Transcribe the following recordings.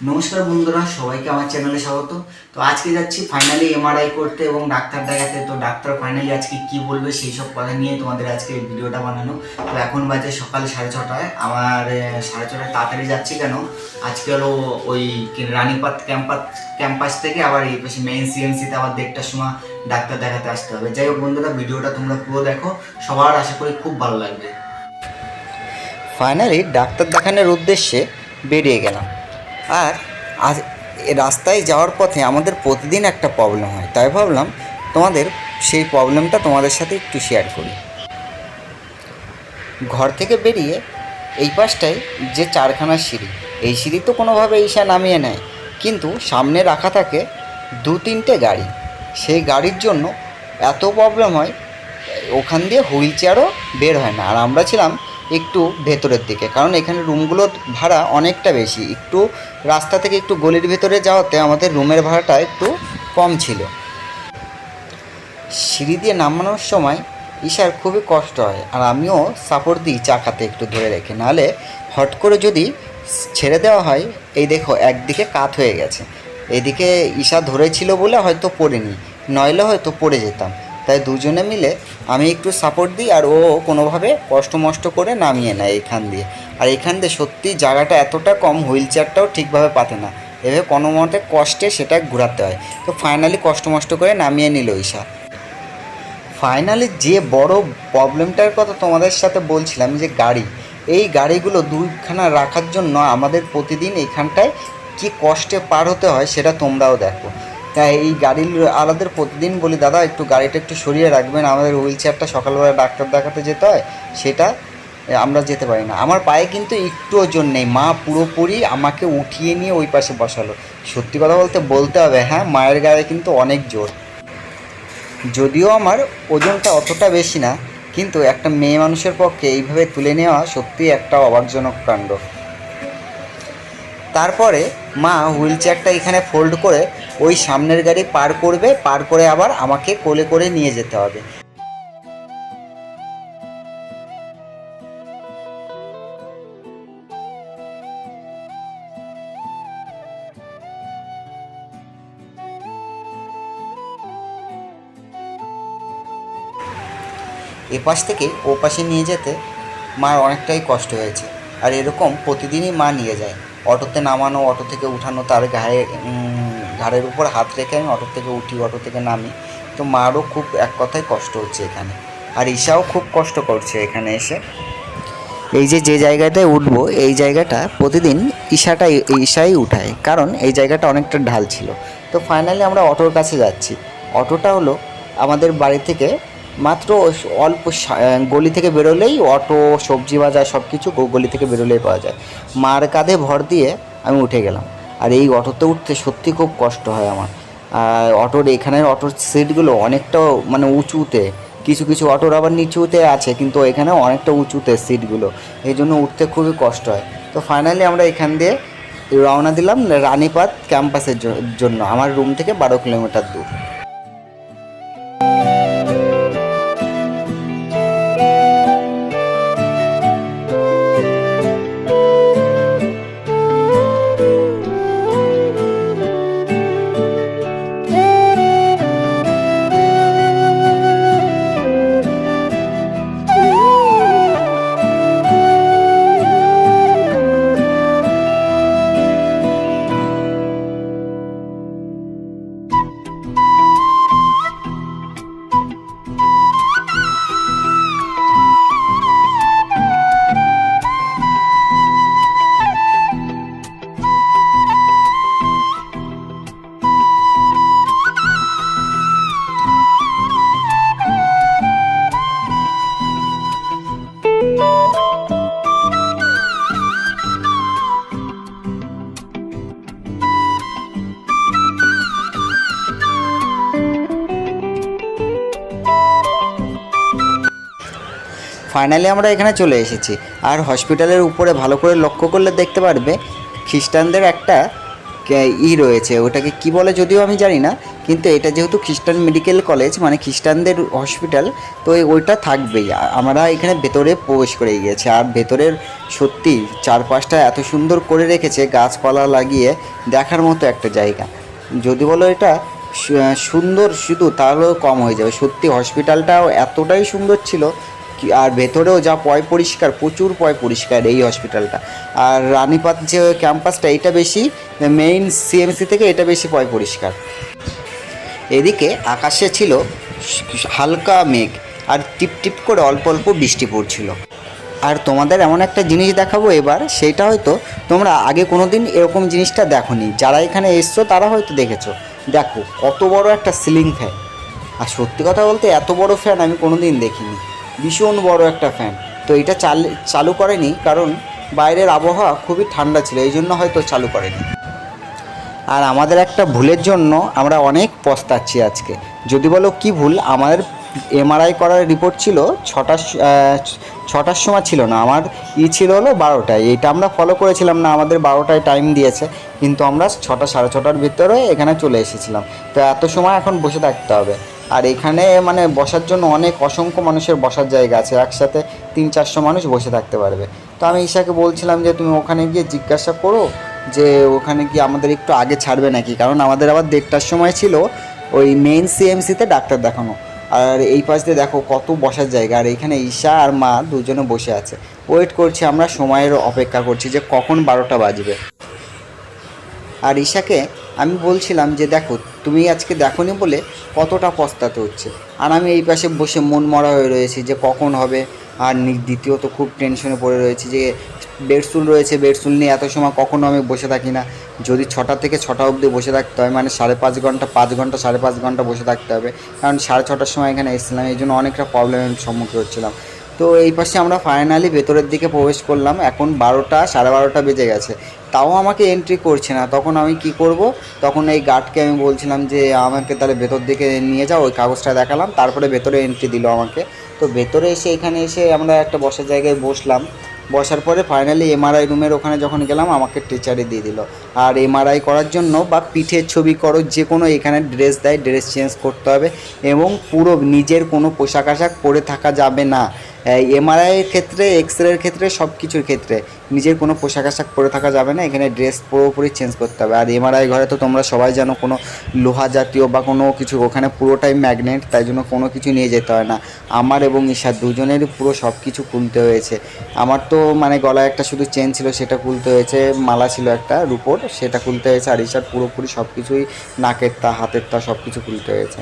নমস্কার বন্ধুরা, সবাইকে আমার চ্যানেলে স্বাগত। তো আজকে যাচ্ছি ফাইনালি এমআরআই করতে এবং ডাক্তার দেখাতে। তো ডাক্তার ফাইনালি আজকে কি বলবে সেই সব কথা নিয়ে তোমাদের আজকে ভিডিওটা বানানো। তো এখন বাজে সকাল সাড়ে ছটায়। আমার সাড়ে ছটায় তাড়াতাড়ি যাচ্ছি কেন? আজকে হলো ওই রানীপাত ক্যাম্পাস ক্যাম্পাস থেকে আবার এই পাশে মেইন সিএমসিতে আবার দেড়টার সময় ডাক্তার দেখাতে আসতে হবে। যাই হোক বন্ধুরা, ভিডিওটা তোমরা পুরো দেখো। সবার আশা করি খুব ভালো লাগবে। ফাইনালি ডাক্তার দেখানোর উদ্দেশ্যে বেরিয়ে গেলাম। আর আজ রাস্তায় যাওয়ার পথে আমাদের প্রতিদিন একটা প্রবলেম হয়। তাই ভাবলাম তোমাদের সেই প্রবলেমটা তোমাদের সাথে একটু শেয়ার করি। ঘর থেকে বেরিয়ে এই পাশটায় যে চারখানা সিঁড়ি, এই সিঁড়ি তো কোনোভাবে ঈশা নামিয়ে নেয়। কিন্তু সামনে রাখা থাকে দু তিনটে গাড়ি। সেই গাড়ির জন্য এত প্রবলেম হয়, ওখান দিয়ে হুইল চেয়ারও বের হয় না। আর আমরা ছিলাম একটু ভেতরের দিকে। কারণ এখানে রুমগুলোর ভাড়া অনেকটা বেশি। একটু রাস্তা থেকে একটু গলির ভেতরে যাওয়াতে আমাদের রুমের ভাড়াটা একটু কম ছিল। সিঁড়ি দিয়ে নামানোর সময় ঈশার খুবই কষ্ট হয় আর আমিও সাপোর্ট দিই চাকাতে একটু ধরে রেখে। নাহলে হট করে যদি ছেড়ে দেওয়া হয়, এই দেখো একদিকে কাত হয়ে গেছে। এদিকে ঈশা ধরেছিল বলে হয়তো পড়েনি, নইলে হয়তো পড়ে যেতাম। তাই দুজনে মিলে আমি একটু সাপোর্ট দিই আর ও কোনোভাবে কষ্ট মষ্ট করে নামিয়ে নেয় এখান দিয়ে। আর এখান দিয়ে সত্যি জায়গাটা এতটা কম হুইল চেয়ারটাও ঠিকভাবে পাতে না। এভাবে কোনো মতে কষ্টে সেটা ঘোরাতে হয়। তো ফাইনালি কষ্ট মষ্ট করে নামিয়ে নিল ঈশা। ফাইনালি যে বড় প্রবলেমটার কথা তোমাদের সাথে বলছিলাম যে গাড়ি, এই গাড়িগুলো দুইখানা রাখার জন্য আমাদের প্রতিদিন এখানটায় কি কষ্টে পার হতে হয় সেটা তোমরাও দেখো। তাই এই গাড়ির আলাদের প্রতিদিন বলি, দাদা, একটু গাড়িটা একটু সরিয়ে রাখবেন। আমাদের হুইল চেয়ারটা সকালবেলা ডাক্তার দেখাতে যেতে হয়, সেটা আমরা যেতে পারি না। আমার পায়ে কিন্তু একটু ওজন নেই। মা পুরোপুরি আমাকে উঠিয়ে নিয়ে ওই পাশে বসালো। সত্যি কথা বলতে বলতে হবে হ্যাঁ মায়ের গায়ে কিন্তু অনেক জোর। যদিও আমার ওজনটা অতটা বেশি না, কিন্তু একটা মেয়ে মানুষের পক্ষে এইভাবে তুলে নেওয়া সত্যি একটা অবাকজনক কাণ্ড। তারপরে মা হুইল চেয়ারটা এখানে ফোল্ড করে ওই সামনের গাড়ি পার করবে, পার করে আবার আমাকে কোলে করে নিয়ে যেতে হবে। এ পাশ থেকে ও পাশে নিয়ে যেতে মার অনেকটাই কষ্ট হয়েছে। আর এরকম প্রতিদিনই মা নিয়ে যায়। অটোতে নামানো, অটো থেকে উঠানো, তার ঘাড়ে ঘাড়ের উপর হাত রেখে আমি অটো থেকে উঠি, অটো থেকে নামি। তো মারও খুব এক কথায় কষ্ট হচ্ছে এখানে। আর ঈশাও খুব কষ্ট করছে এখানে এসে। এই যে যে জায়গাটায় উঠবো, এই জায়গাটা প্রতিদিন ঈশাটাই, ঈশাই উঠায়। কারণ এই জায়গাটা অনেকটা ঢাল ছিল। তো ফাইনালি আমরা অটোর কাছে যাচ্ছি। অটোটা হলো আমাদের বাড়ি থেকে মাত্র অল্প গলি থেকে বেরোলেই অটো, সবজি বাজার সব কিছু গলি থেকে বেরোলেই পাওয়া যায়। মার কাঁধে ভর দিয়ে আমি উঠে গেলাম। আর এই অটোতে উঠতে সত্যি খুব কষ্ট হয় আমার। অটোর এখানের অটোর সিটগুলো অনেকটা মানে উঁচুতে, কিছু কিছু অটোর আবার নিচুতে আছে, কিন্তু এখানে অনেকটা উঁচুতে সিটগুলো। এই জন্য উঠতে খুবই কষ্ট হয়। তো ফাইনালি আমরা এখান দিয়ে রওনা দিলাম রানীপাত ক্যাম্পাসের জন্য। আমার রুম থেকে বারো কিলোমিটার দূর। ফাইনালি আমরা এখানে চলে এসেছি। আর হসপিটালের উপরে ভালো করে লক্ষ্য করলে দেখতে পারবে, খ্রিস্টানদের একটা ই রয়েছে। ওটাকে কি বলে যদিও আমি জানি না, কিন্তু এটা যেহেতু খ্রিস্টান মেডিকেল কলেজ মানে খ্রিস্টানদের হসপিটাল, তো ওইটা থাকবেই। আমরা এখানে ভেতরে প্রবেশ করে গিয়েছি। আর ভেতরের সত্যি চারপাশটা এত সুন্দর করে রেখেছে, গাছপালা লাগিয়ে দেখার মতো একটা জায়গা। যদি বলো এটা সুন্দর শুধু, তাহলেও কম হয়ে যাবে। সত্যি হসপিটালটাও এতটাই সুন্দর ছিল আর ভেতরেও যা পয় পরিষ্কার, প্রচুর পয় পরিষ্কার এই হসপিটালটা আর রানীপাত যে ক্যাম্পাসটা এটা বেশি মেইন সিএমসি থেকে এটা বেশি পয় পরিষ্কার। এদিকে আকাশে ছিল হালকা মেঘ, আর টিপ টিপ করে অল্প অল্প বৃষ্টি পড়ছিল। আর তোমাদের এমন একটা জিনিস দেখাবো এবার, সেটা হয়তো তোমরা আগে কোনো দিন এরকম জিনিসটা দেখোনি। যারা এখানে এসছো, তারা হয়তো দেখেছ। দেখো, কত বড় একটা সিলিং ফ্যান আর সত্যি কথা বলতে, এত বড় ফ্যান আমি কোনো দিন দেখিনি। ভীষণ বড় একটা ফ্যান তো এটা চাল চালু করেনি কারণ বাইরের আবহাওয়া খুবই ঠান্ডা ছিল, এই জন্য হয়তো চালু করেনি। আর আমাদের একটা ভুলের জন্য আমরা অনেক পস্তাচ্ছি আজকে। যদি বলো কি ভুল, আমাদের এমআরআই করার রিপোর্ট ছিল ছটার ছটার সময় ছিল না, আমার ই ছিল হলো বারোটায়। এইটা আমরা ফলো করেছিলাম না, আমাদের বারোটায় টাইম দিয়েছে, কিন্তু আমরা ছটা, সাড়ে ছটার ভিতরে এখানে চলে এসেছিলাম। তো এত সময় এখন বসে থাকতে হবে। আর এখানে মানে বসার জন্য অনেক অসংখ্য মানুষের বসার জায়গা আছে। একসাথে তিন চারশো মানুষ বসে থাকতে পারবে। তো আমি ঈশাকে বলছিলাম যে, তুমি ওখানে গিয়ে জিজ্ঞাসা করো যে, ওখানে কি আমাদের একটু আগে ছাড়বে নাকি? কারণ আমাদের আবার দেড়টার সময় ছিল ওই মেইন সিএমসিতে ডাক্তার দেখানো। আর এই পাশ দিয়ে দেখো কত বসার জায়গা। আর এখানে ঈশা আর মা দুজনে বসে আছে। ওয়েট করছি আমরা, সময়ের অপেক্ষা করছি যে কখন বারোটা বাজবে। আর ঈশাকে আমি বলছিলাম যে দেখো, তুমি আজকে দেখোনি বলে কতটা পস্তাতে হচ্ছে। আর আমি এই পাশে বসে মন মরা হয়ে রয়েছি যে কখন হবে। আর নি- দ্বিতীয়ত খুব টেনশনে পড়ে রয়েছি যে বেডসুল রয়েছে বেডসুল নিয়ে এত সময় কখনো আমি বসে থাকি না। যদি ছটা থেকে ছটা অবধি বসে থাকতে হয় মানে সাড়ে পাঁচ ঘণ্টা পাঁচ ঘণ্টা, সাড়ে পাঁচ ঘণ্টা বসে থাকতে হবে। কারণ সাড়ে ছটার সময় এখানে এসেছিলাম, এই জন্য অনেকটা প্রবলেমের সম্মুখীন হচ্ছিলাম। তো এই পাশে আমরা ফাইনালি ভেতরের দিকে প্রবেশ করলাম। এখন বারোটা, সাড়ে বারোটা বেজে গেছে। তাও আমাকে এন্ট্রি করছে না। তখন আমি কি করব? তখন এই গার্ডকে আমি বলছিলাম যে, আমাকে তাহলে ভেতর দিকে নিয়ে যাও, ওই কাগজটা দেখালাম। তারপরে ভেতরে এন্ট্রি দিল আমাকে। তো ভেতরে এসে, এখানে এসে আমরা একটা বসার জায়গায় বসলাম। বসার পরে ফাইনালি এমআরআই রুমের ওখানে যখন গেলাম, আমাকে টিচারে দিয়ে দিল। আর এমআরআই করার জন্য বা পিঠের ছবি করো, যে কোনো এখানে ড্রেস দেয় ড্রেস চেঞ্জ করতে হবে এবং পুরো নিজের কোনো পোশাক আশাক পরে থাকা যাবে না। এমআরআইয়ের ক্ষেত্রে এক্স রের ক্ষেত্রে সব কিছুর ক্ষেত্রে নিজের কোনো পোশাক আশাক পরে থাকা যাবে না। এখানে ড্রেস পুরোপুরি চেঞ্জ করতে হবে। আর এমআরআই ঘরে তো তোমরা সবাই জানো, কোনো লোহা জাতীয় বা কোনো কিছু, ওখানে পুরোটাই ম্যাগনেট তাই জন্য কোনো কিছু নিয়ে যেতে হয় না। আমার এবং ঈশার দুজনেরই পুরো সব কিছু খুলতে হয়েছে। আমার তো মানে গলায় একটা শুধু চেন ছিল, সেটা খুলতে হয়েছে, মালা ছিল একটা রুপোর, সেটা খুলতে হয়েছে, আর ঈশার পুরোপুরি সব কিছুই নাকের তা, হাতের তা সব কিছু খুলতে হয়েছে।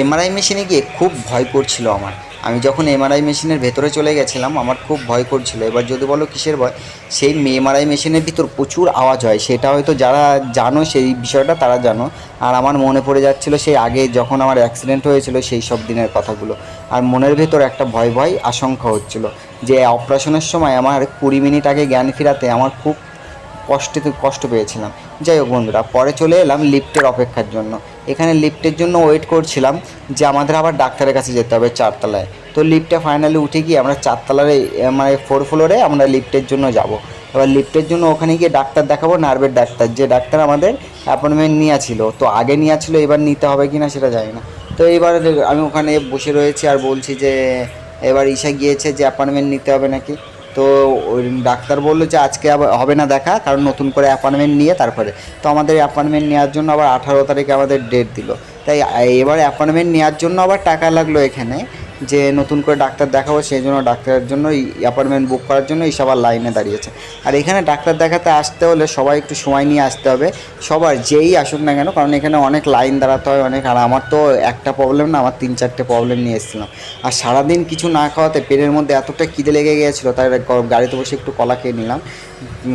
এমআরআই মেশিনে গিয়ে খুব ভয় করছিল আমার। আমি যখন এমআরআই মেশিনের ভেতরে চলে গেছিলাম, আমার খুব ভয় করছিল। এবার যদি বলো কিসের ভয়? সেই এমআরআই মেশিনের ভিতর প্রচুর আওয়াজ হয়। সেটা হয়তো যারা জানো, সেই বিষয়টা তারা জানো। আর আমার মনে পড়ে যাচ্ছিল সেই আগে যখন আমার অ্যাক্সিডেন্ট হয়েছিল সেই সব দিনের কথাগুলো। আর মনের ভেতর একটা ভয় ভয় আশঙ্কা হচ্ছিল যে অপারেশনের সময় আমার কুড়ি মিনিট আগে জ্ঞান ফেরাতে আমার খুব কষ্টে কষ্ট পেয়েছিলাম। যাই হোক বন্ধুরা, পরে চলে এলাম লিফটের অপেক্ষার জন্য। এখানে লিফটের জন্য ওয়েট করছিলাম যে আমাদের আবার ডাক্তারের কাছে যেতে হবে চারতলায়। তো লিফটে ফাইনালি উঠে গিয়ে আমরা চারতলার মানে ফোর ফ্লোরে আমরা লিফটের জন্য যাব। এবার লিফটের জন্য ওখানে গিয়ে ডাক্তার দেখাবো নার্ভের ডাক্তার। যে ডাক্তার আমাদের অ্যাপয়েন্টমেন্ট নিয়েছিল। তো আগে নিয়েছিল, এবার নিতে হবে কি না সেটা জানি না। তো এবার আমি ওখানে বসে রয়েছি আর বলছি যে, এবার ঈশা গিয়েছে যে অ্যাপয়েন্টমেন্ট নিতে হবে নাকি। তো ওই ডাক্তার বলল যে আজকে হবে না দেখা, কারণ নতুন করে অ্যাপয়েন্টমেন্ট নিয়ে তারপরে। তো আমাদের অ্যাপয়েন্টমেন্ট নেওয়ার জন্য আবার আঠারো তারিখে আমাদের ডেট দিল। তাই এবার অ্যাপয়েন্টমেন্ট নেওয়ার জন্য আবার টাকা লাগল এখানে। যে নতুন করে ডাক্তার দেখাবো, সেই জন্য ডাক্তারের জন্য অ্যাপয়েন্টমেন্ট বুক করার জন্য এই সবার লাইনে দাঁড়িয়েছে। আর এখানে ডাক্তার দেখাতে আসতে হলে সবাই একটু সময় নিয়ে আসতে হবে। সবার যেই আসুক না কেন, কারণ এখানে অনেক লাইন দাঁড়াতে হয়, অনেক, আর আমার তো একটা প্রবলেম না, আমার তিন চারটে প্রবলেম নিয়ে এসেছিলাম আর সারাদিন কিছু না খাওয়াতে পেটের মধ্যে এতটা খিদে লেগে গিয়েছিল, তাই গাড়িতে বসে একটু কলা খেয়ে নিলাম।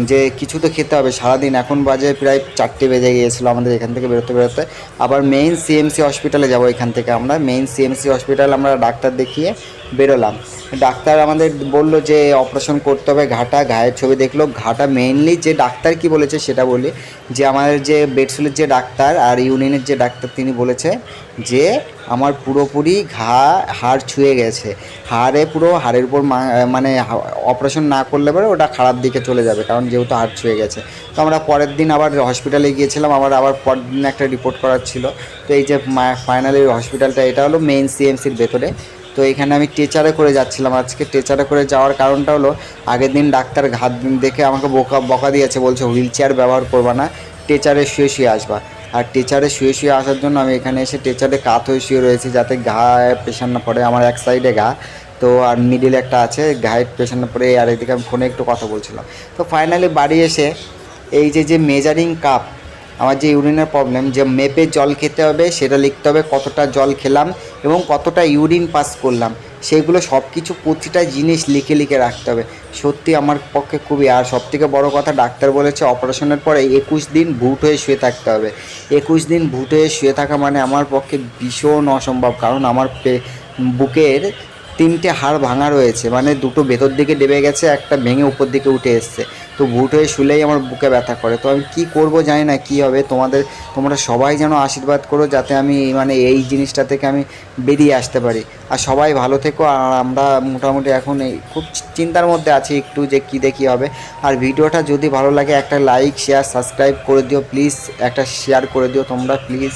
যে কিছু তো খেতে হবে, সারাদিন। এখন বাজে প্রায় চারটে বেজে গিয়েছিল আমাদের এখান থেকে বেরোতে বেরোতে। আবার মেইন সিএমসি হসপিটালে যাব এখান থেকে আমরা। মেইন সিএমসি হসপিটাল আমরা ডাক্তার দেখিয়ে বেরোলাম। ডাক্তার আমাদের বলল যে অপারেশন করতে হবে ঘাটা ঘায়ের ছবি দেখল। ঘাটা মেইনলি যে ডাক্তার কি বলেছে সেটা বলি। যে আমাদের যে বেডসুলের যে ডাক্তার আর ইউনিয়নের যে ডাক্তার তিনি বলেছে যে আমার পুরোপুরি ঘা, হাড় ছুঁয়ে গেছে। হাড়ে পুরো হাড়ের উপর মানে অপারেশন না করলে পরে ওটা খারাপ দিকে চলে যাবে, কারণ যেহেতু হাড় ছুঁয়ে গেছে। তো আমরা পরের দিন আবার হসপিটালে গিয়েছিলাম, আবার আবার পরের দিন একটা রিপোর্ট করার ছিল। তো এই যে ফাইনালি হসপিটালটা এটা হলো মেইন সিএমসির ভেতরে। তো এখানে আমি টেচারে করে যাচ্ছিলাম আজকে। টেচারে করে যাওয়ার কারণটা হলো, আগের দিন ডাক্তার ঘাত দেখে আমাকে বকা বকা দিয়েছে, বলছে, হুইল চেয়ার ব্যবহার করবা না। টেচারে শুয়ে শুয়ে আসবা। আর টিচারে শুয়ে শুয়ে আসার জন্য আমি এখানে এসে টেচারে কাত হয়ে শুয়ে রয়েছি যাতে গায়ে প্রেশার না পড়ে। আমার এক সাইডে গা। তো আর মিডিল একটা আছে, গায়ে প্রেশার না পড়ে। আর এদিকে আমি ফোনে একটু কথা বলছিলাম। তো ফাইনালি বাড়ি এসে এই যে যে মেজারিং কাপ আমার যে ইউরিনের প্রবলেম যে মেপে জল খেতে হবে, সেটা লিখতে হবে কতটা জল খেলাম এবং কতটা ইউরিন পাস করলাম। সেইগুলো সব কিছু প্রতিটা জিনিস লিখে লিখে রাখতে হবে। সত্যি আমার পক্ষে খুবই, আর সব থেকে বড়ো কথা ডাক্তার বলেছে, অপারেশনের পরে একুশ দিন ভুট হয়ে শুয়ে থাকতে হবে। একুশ দিন ভুট হয়ে শুয়ে থাকা মানে আমার পক্ষে ভীষণ অসম্ভব, কারণ আমার বুকের তিনটে হাড় ভাঙা রয়েছে মানে দুটো ভেতর দিকে ডেবে গেছে, একটা ভেঙে উপর দিকে উঠে এসছে। তো বুট হয়ে শুলেই আমার বুকে ব্যথা করে। তো আমি কি করব জানি না কি হবে। তোমাদের, তোমরা সবাই যেন আশীর্বাদ করো যাতে আমি মানে এই জিনিসটা থেকে আমি বেরিয়ে আসতে পারি। আর সবাই ভালো থেকো। আর আমরা মোটামুটি এখন এই খুব চিন্তার মধ্যে আছি একটু যে কী দেখি হবে। আর ভিডিওটা যদি ভালো লাগে একটা লাইক শেয়ার সাবস্ক্রাইব করে দিও। প্লিজ একটা শেয়ার করে দিও তোমরা প্লিজ